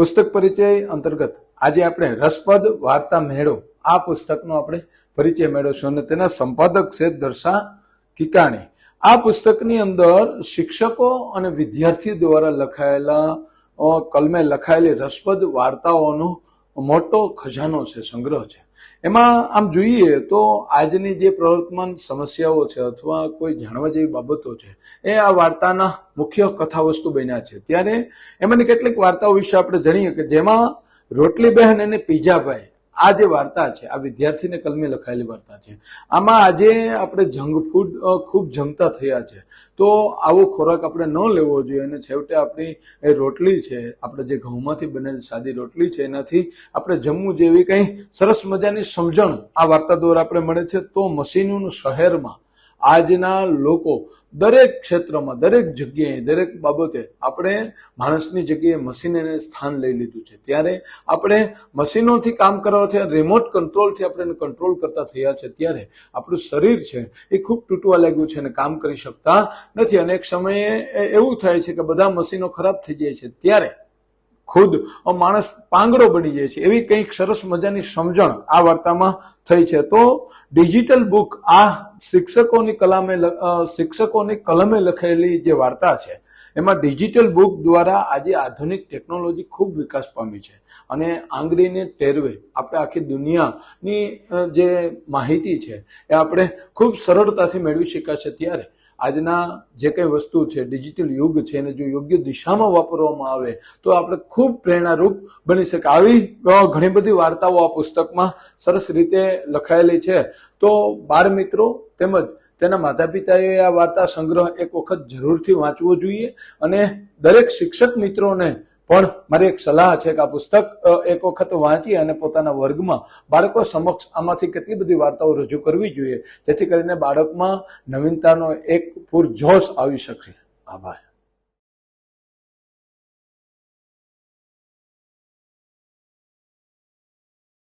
પુસ્તક પરિચય અંતર્ગત આજે આપણે રસપદ વાર્તા મેળો, આ પુસ્તકનો આપણે પરિચય મેળવશું અને તેના સંપાદક છે દર્શા કિકાણી. આ પુસ્તકની અંદર શિક્ષકો અને વિદ્યાર્થી દ્વારા લખાયેલા કલમે લખાયેલી રસપદ વાર્તાઓનો મોટો ખજાનો છે, સંગ્રહ છે. એમાં આમ જોઈએ તો આજની જે પ્રવર્તમાન સમસ્યાઓ છે અથવા કોઈ જાણવા જેવી બાબતો છે, એ આ વાર્તાના મુખ્ય કથા વસ્તુ બન્યા છે. ત્યારે એમાંની કેટલીક વાર્તાઓ વિશે આપણે જાણીએ કે જેમાં રોટલી બહેન અને પીજાભાઈ આ જે વાર્તા છે, આ વિદ્યાર્થીને કલમે લખાયેલી વાર્તા છે. આમાં આજે આપણે જંક ફૂડ ખૂબ જમતા થયા છે. તો આવો ખોરાક આપણે ન લેવો જોઈએ અને છેવટે આપણી એ રોટલી છે, આપણે જે ઘઉંમાંથી બનેલી સાદી રોટલી છે, એનાથી આપણે જમવું જેવી કંઈ સરસ મજાની સમજણ આ વાર્તા દ્વારા આપણે મળે છે. તો મશીનોનું શહેરમાં આજના લોકો દરેક ક્ષેત્રમાં, દરેક જગ્યાએ, દરેક બાબતે આપણે માણસની જગ્યાએ મશીનને સ્થાન લઈ લીધું છે. ત્યારે આપણે મશીનોથી કામ કરવાથી રિમોટ કંટ્રોલથી આપણે કંટ્રોલ કરતા થયા છે. ત્યારે આપણું શરીર છે એ ખૂબ તૂટવા લાગ્યું છે અને કામ કરી શકતા નથી. અને એક સમયે એવું થાય છે કે બધા મશીનો ખરાબ થઈ જાય છે. ત્યારે ખુદ માણસ પાંગડો બની જાય છે. એવી કંઈક સરસ મજાની સમજણ આ વાર્તામાં થઈ છે. તો ડિજિટલ બુક આ શિક્ષકોની કલામે શિક્ષકોની કલમે લખેલી જે વાર્તા છે, એમાં ડિજિટલ બુક દ્વારા આજે આધુનિક ટેકનોલોજી ખૂબ વિકાસ પામી છે. અને આંગળીને ટેરવે આપણે આખી દુનિયાની જે માહિતી છે, એ આપણે ખૂબ સરળતાથી મેળવી શકાશે ત્યારે આજના જે કંઈ વસ્તુ છે ડિજિટલ યુગ છે, એને જો યોગ્ય દિશામાં વાપરવામાં આવે, તો આપણે ખૂબ પ્રેરણારૂપ બની શકે આવી ઘણી બધી વાર્તાઓ આ પુસ્તકમાં સરસ રીતે લખાયેલી છે. તો બાળ મિત્રો તેમજ તેના માતા પિતાએ આ વાર્તા સંગ્રહ એક વખત જરૂરથી વાંચવો જોઈએ અને દરેક શિક્ષક મિત્રોને પણ મારી એક સલાહ છે કે આ પુસ્તક એક વખત વાંચી અને પોતાના વર્ગમાં બાળકો સમક્ષ આમાંથી કેટલી બધી વાર્તાઓ રજૂ કરવી જોઈએ, જેથી કરીને બાળકમાં નવીનતાનો એક પૂરજોશ આવી શકે. આભાર.